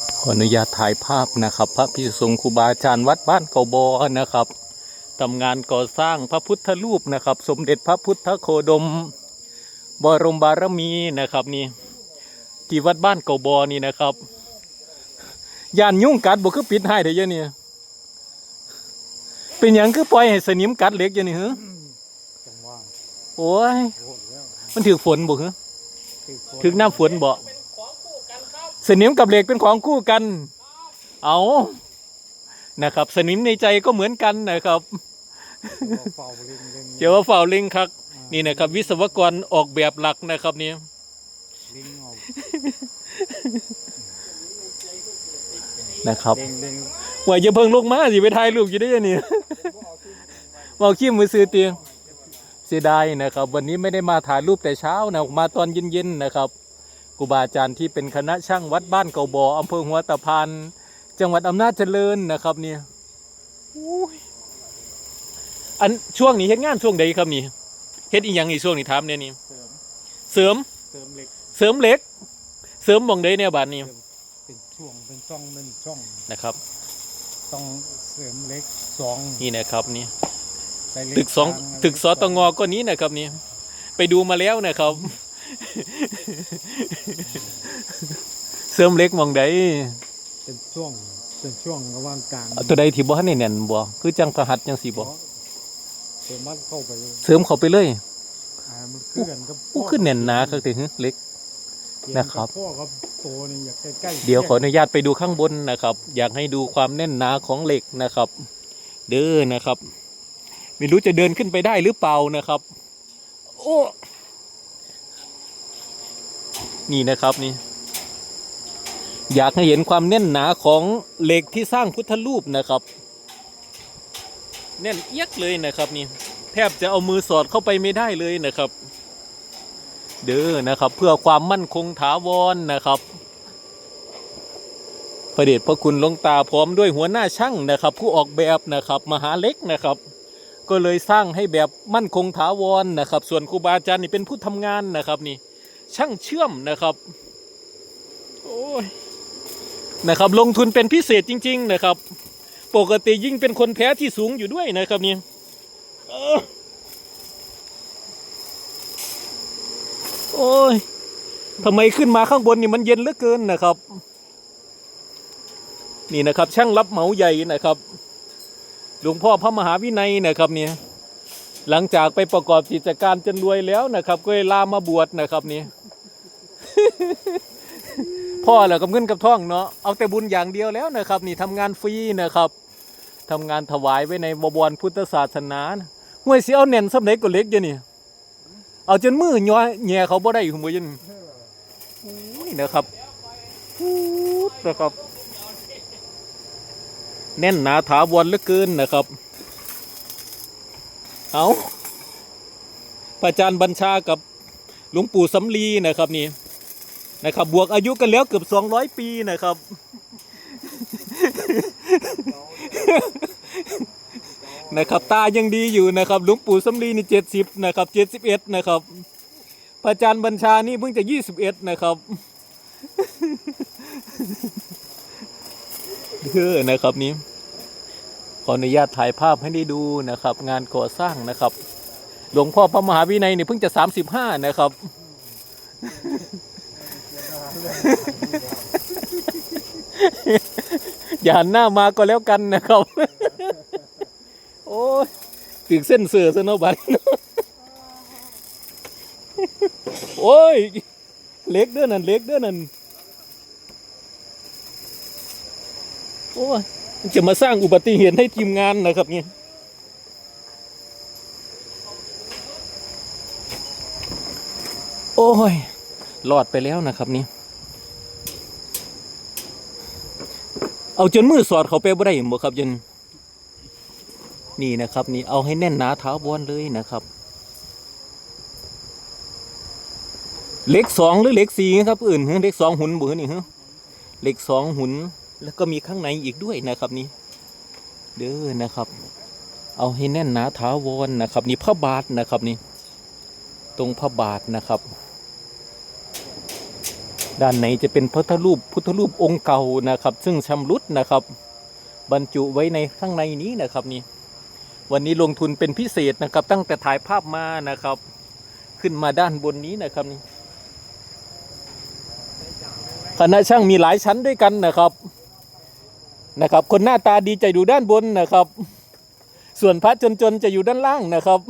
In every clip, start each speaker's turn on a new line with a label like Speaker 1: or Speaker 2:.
Speaker 1: ขออนุญาตถ่ายภาพนะครับ พระพิสุสงฆ์ครูบาอาจารย์วัดบ้านเกาบอนะครับทำงานก่อสร้างพระพุทธรูปนะครับ สมเด็จพระพุทธโคดม บรมบารมีนะครับนี่ที่วัดบ้านเกาบอนี่นะครับย่านยุ่งกัดบ่คือปิดให้เด้อเดี๋ยวนี่เป็นหยังคือปล่อยให้สนิมกัดเหล็กอย่างนี้เหรอ
Speaker 2: จังหวะ
Speaker 1: โอ้ย
Speaker 2: โหดแล้ว
Speaker 1: มันถือฝนบ่เหรอ
Speaker 2: ติดฝ
Speaker 1: ถึงน้ำฝนบ่ สนิมกับเหล็กเป็นของคู่กัน เอานะครับ สนิมในใจก็เหมือนกันนะครับ
Speaker 2: เฝ้าลิงลิง
Speaker 1: เจ้าว่าฝ่าวลิงครับ นี่นะครับ วิศวกรออกแบบหลักนะครับนี่
Speaker 2: ลิงออก
Speaker 1: นะครับ
Speaker 2: ลิงลิง
Speaker 1: ว่าจะเพิ่งลงมาสิไปถ่ายรูปอยู่ได้ยังนี่มาขี้มือซื้อเตียงเสียดายนะครับ วันนี้ไม่ได้มาถ่ายรูปแต่เช้านะมาตอนเย็นๆนะครับ ครูบาอาจารย์ที่เป็นคณะช่างวัดบ้านเกาบออำเภอหัวตะพานจังหวัดอำนาจเจริญนะครับเนี่ยอุ้ยอันช่วงนี้เฮ็ดงานช่วงใดครับนี่เฮ็ดอีหยังอีช่วงนี้ถามเนี่ยนี่
Speaker 2: เสริม
Speaker 1: เสริม
Speaker 2: เสริมเหล็ก
Speaker 1: เสริมเหล็ก เสริมหมองใดเนี่ยบาดนี้
Speaker 2: เป็นช่วงเป็นช่องเป็นช่อง
Speaker 1: นะครับ
Speaker 2: ต้องเสริมเหล็กสอง
Speaker 1: นี่นะครับนี่
Speaker 2: ใส่เหล็
Speaker 1: ตึกสอง
Speaker 2: กลา
Speaker 1: ตึกสตงก็นี้นะครับนี่ไปดูมาแล้วนะครับ เสริมเหล็กหมองใด
Speaker 2: เป็นช่วงเป็นช่วงระหว่างกลาง
Speaker 1: เอาตัวใดที่บ่ทันได้แน่นบ่คือจังประหัดจังสีบ่
Speaker 2: เสริมมันเข้าไปเลย
Speaker 1: เสริมเข้าไปเลย
Speaker 2: อ่ามันคือกันกับ
Speaker 1: อู้ขึ้นแน่นหนาครับถึงเหล็ก นะครับ
Speaker 2: พ่อกับโตนี่อยากใกล้ๆ
Speaker 1: เดี๋ยวขออนุญาตไปดูข้างบนนะครับ อยากให้ดูความแน่นหนาของเหล็กนะครับ เด้อนะครับ ไม่รู้จะเดินขึ้นไปได้หรือเปล่านะครับ โอ้ นี่นะครับนี่ อยากให้เห็นความแน่นหนาของเหล็กที่สร้างพุทธรูปนะครับ แน่นเอียกเลยนะครับนี่ แทบจะเอามือสอดเข้าไปไม่ได้เลยนะครับ เด้อนะครับ เพื่อความมั่นคงถาวรนะครับพระเดชพระคุณลงตาพร้อมด้วยหัวหน้าช่างนะครับ ผู้ออกแบบนะครับมหาเล็กนะครับ ก็เลยสร้างให้แบบมั่นคงถาวรนะครับ ส่วนครูบาอาจารย์นี่เป็นผู้ทำงานนะครับนี่ ช่างเชื่อมนะครับโอ้ยนะครับ ลงทุนเป็นพิเศษจริง ๆ นะครับ ปกติยิ่งเป็นคนแพ้ที่สูงอยู่ด้วยนะครับนี่โอ้ยทำไมขึ้นมาข้างบนนี่มันเย็นเหลือเกินนะครับ นี่นะครับ ช่างรับเหมาใหญ่นะครับหลวงพ่อพระมหาวินัยนะครับเนี่ยหลังจากไปประกอบกิจการจนรวยแล้วนะครับ ก็เลยลามาบวชนะครับนี่ พ่อแหละกับเงินกับท่องเนาะเอาแต่บุญอย่างเดียวแล้วนะครับ นี่ทำงานฟรีนะครับทำงานถวายไว้ในบวรพุทธศาสนานะห่วยสิเอาเน่นสำเร็จก็เล็กเดี๋ยวนี้เอาจนมือย้อยแง่เขาบ่ได้หัวยันอุ้ยนะครับพูดนะครับ แน่นหนาถาวรเหลือเกินนะครับ เอาพระอาจารย์บัญชากับหลวงปู่สำลีนะครับนี่ นะครับบวกอายุกันแล้วเกือบสองร้อยปีนะครับ นะครับตายังดีอยู่นะครับหลวงปู่สำลีนี่เจ็ดสิบนะครับเจ็ดสิบเอ็ดนะครับพระอาจารย์บัญชานี่เพิ่งจะยี่สิบเอ็ดนะครับเออนะครับนี้ขออนุญาตถ่ายภาพให้ได้ดูนะครับ งานก่อสร้างนะครับ หลวงพ่อพระมหาวินัยนี่เพิ่งจะ 35 นะครับ อย่าหันหน้ามาก็แล้วกันนะครับ โอ้ยถึงเส้นเสือซะเนาะบัดโอ้ย เล็กเด้อนั่นเล็กเด้อนั่นโอ้ยจะมาสร้างอุบัติเหตุให้ทีมงานนะครับเนี่ยโอ้ยรอดไปแล้วนะครับนี่ เอาจนมือสอดเขาไปบ่ได้บ่ครับจนนี่นะครับ นี่เอาให้แน่นหนาเท้าวนเลยนะครับเหล็กสองหรือเหล็กสี่ครับอื่นเหล็กสองหุ่นบ่นี่ฮะเหล็กสองหุ่นแล้วก็มีข้างในอีกด้วยนะครับนี่เด้อนะครับ เอาให้แน่นหนาถาวรนะครับ นี่พระบาทนะครับนี่ตรงพระบาทนะครับ ด้านในจะเป็นพระพุทธรูปพุทธรูปองค์เก่านะครับ ซึ่งชำรุดนะครับ บรรจุไว้ในข้างในนี้นะครับนี่วันนี้ลงทุนเป็นพิเศษนะครับ ตั้งแต่ถ่ายภาพมานะครับ ขึ้นมาด้านบนนี้นะครับนี่คณะช่างมีหลายชั้นด้วยกันนะครับนะครับ คนหน้าตาดีจะอยู่ด้านบนนะครับ ส่วนพระจนๆจะอยู่ด้านล่างนะครับ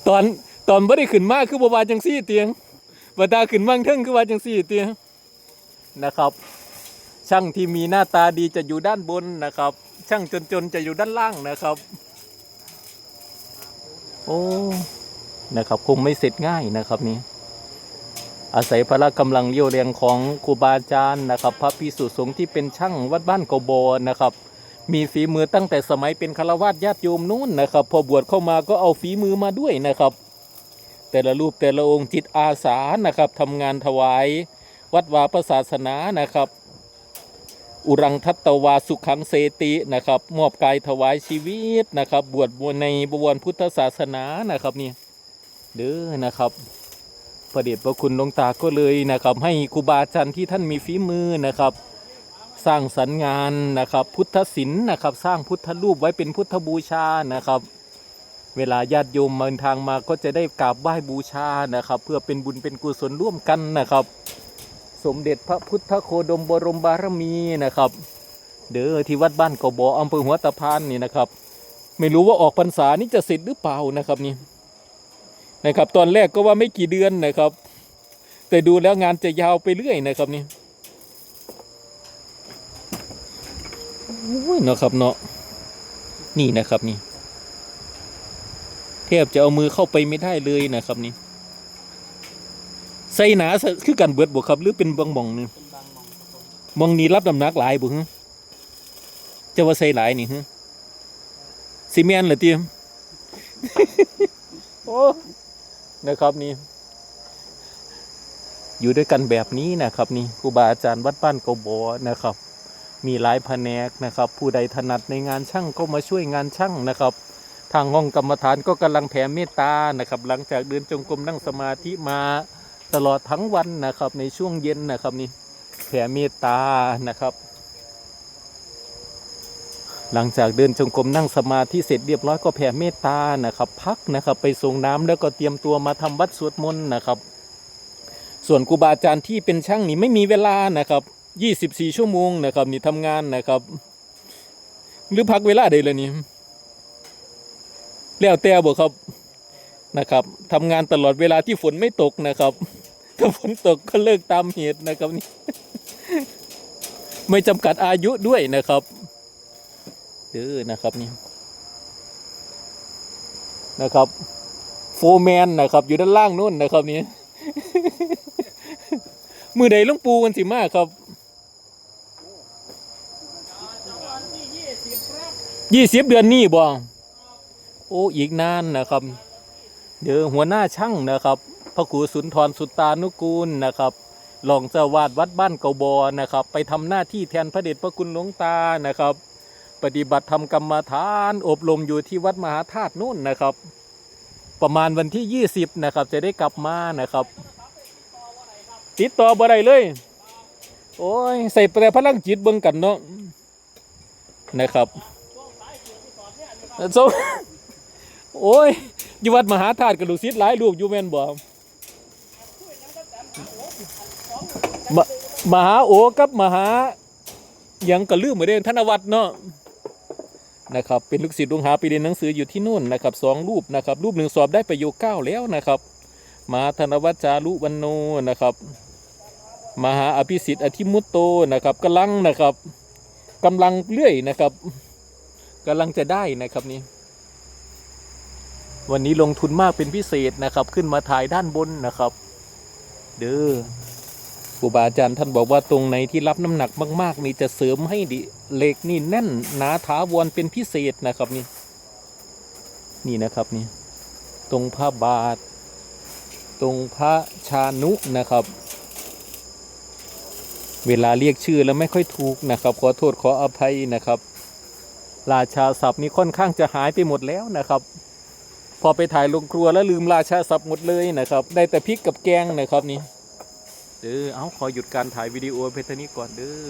Speaker 1: ต อนตอนบ่ได้ขึ้นมากคือบวาจังซี่เตียงบ่ตาขึ้นมั่งเทิงคือว่าจังซี่เตียงนะครับ ช่างที่มีหน้าตาดีจะอยู่ด้านบนนะครับ ช่างจนๆจะอยู่ด้านล่างนะครับ โอ้นะครับคงไม่เสร็จง่ายนะครับนี่อาศัยพละกำลังเลี้ยวแรงของครูบาอาจารย์นะครับ พระพิสุสงฆ์ที่เป็นช่างวัดบ้านกบนะครับ มีฝีมือตั้งแต่สมัยเป็นคารวาสญาติโยมนู้นนะครับ พอบวชเข้ามาก็เอาฝีมือมาด้วยนะครับ แต่ละรูปแต่ละองค์จิตอาสานะครับทำงานถวาย วัดวาพระศาสนานะครับ อุรังทัตตวาสุขังเสตินะครับมอบกายถวายชีวิตนะครับ บวชในบวรพุทธศาสนานะครับนี่เด้อนะครับพระเดชพระคุณหลวงตาก็เลยนะครับ ให้ครูบาอาจารย์ที่ท่านมีฝีมือนะครับ สร้างสรรค์งานนะครับพุทธศิลป์นะครับ สร้างพุทธรูปไว้เป็นพุทธบูชานะครับ เวลาญาติโยมเดินทางมาก็จะได้กราบไหว้บูชานะครับ เพื่อเป็นบุญเป็นกุศลร่วมกันนะครับ สมเด็จพระพุทธโคดมบรมบารมีนะครับ เด้อที่วัดบ้านกบออำเภอหัวตะพานนี่นะครับ ไม่รู้ว่าออกพรรษานี่จะเสร็จหรือเปล่านะครับนี่นะครับ ตอนแรกก็ว่าไม่กี่เดือนนะครับ แต่ดูแล้วงานจะยาวไปเรื่อยนะครับนี่ อ้ยเนาะครับเนาะนี่นะครับนี่แทบจะเอามือเข้าไปไม่ได้เลยนะครับนี่ใส่หนาคือกันเบิดบวกครับ หรือเป็นบางมองนี่มองนี้รับน้ำหนักหลายบุหึจะว่าใส่หลายนี่ฮึซีเมนต์เหรอเตียมโอ้นะครับนี่ อยู่ด้วยกันแบบนี้นะครับ นี่ครูบาอาจารย์วัดบ้านเกาบอนะครับ มีหลายแผนกนะครับ ผู้ใดถนัดในงานช่างก็มาช่วยงานช่างนะครับ ทางห้องกรรมฐานก็กำลังแผ่เมตตานะครับ หลังจากเดินจงกรมนั่งสมาธิมาตลอดทั้งวันนะครับ ในช่วงเย็นนะครับนี่แผ่เมตตานะครับ หลังจากเดินจงกรมนั่งสมาธิเสร็จเรียบร้อยก็แผ่เมตตานะครับ พักนะครับไปส่งน้ำแล้วก็เตรียมตัวมาทำวัดสวดมนต์นะครับ ส่วนครูบาอาจารย์ที่เป็นช่างนี่ไม่มีเวลานะครับ 24 ชั่วโมงนะครับนี่ทำงานนะครับ หรือพักเวลาใดเลยนี่แล้วแต่บ่ครับนะครับทำงานตลอดเวลาที่ฝนไม่ตกนะครับ ถ้าฝนตกก็เลิกตามเหตุนะครับนี่ไม่จำกัดอายุด้วยนะครับเออนะครับนี่นะครับ โฟร์แมนนะครับ อยู่ด้านล่างนู่นนะครับนี่มือใดลุงปูกันสิมากครับ ยี่สิบเดือนนี้บ่โอ้อีกนานนะครับ เดี๋ยวหัวหน้าช่างนะครับพระครูสุนทรสุตานุกูลนะครับรองเจ้าวาดวัดบ้านเกาบอนะครับ ไปทำหน้าที่แทนพระเดชพระคุณหลวงตานะครับ ปฏิบัติธรรมกรรมฐาน อบรมอยู่ที่วัดมหาธาตุนู่นนะครับ ประมาณวันที่ 20 นะครับ จะได้กลับมานะครับ ติดต่อบ่ได้เลย โอ้ย ใส่แต่พลังจิตเบิ่งกันเนาะนะครับ โซโอ้ยอยู่วัดมหาธาตุกับลูกศิษย์หลายลูกอยู่แม่นบ่มมหาโอกับมหายังก็ลืมเหมือนเดิมธนวัฒน์เนาะนะครับเป็นลูกศิษย์ลุงหาไปเรียนหนังสืออยู่ที่นู่นนะครับสองรูปนะครับรูปหนึ่งสอบได้ประโยคเก้าแล้วนะครับมหาธนวัชจารุวันโนนะครับมหาอภิสิทธิ์อธิมุตโตนะครับกำลังนะครับกำลังเลื่อยนะครับ กำลังจะได้นะครับนี่วันนี้ลงทุนมากเป็นพิเศษนะครับ ขึ้นมาถ่ายด้านบนนะครับ เด้อครูบาอาจารย์ท่านบอกว่าตรงไหนที่รับน้ำหนักมาก ๆ นี่จะเสริมให้ดิเหล็กนี่แน่นหนาถาวรเป็นพิเศษนะครับนี่ นี่นะครับนี่ ตรงพระบาท ตรงพระชานุนะครับ เวลาเรียกชื่อแล้วไม่ค่อยถูกนะครับ ขอโทษขออภัยนะครับ ราชาศัพท์นี่ค่อนข้างจะหายไปหมดแล้วนะครับ พอไปถ่ายลงครัวแล้วลืมราชาศัพท์หมดเลยนะครับ ได้แต่พริกกับแกงนะครับนี่เด้อเอาขอหยุดการถ่ายวิดีโอเพเทนี้ก่อนเด้อ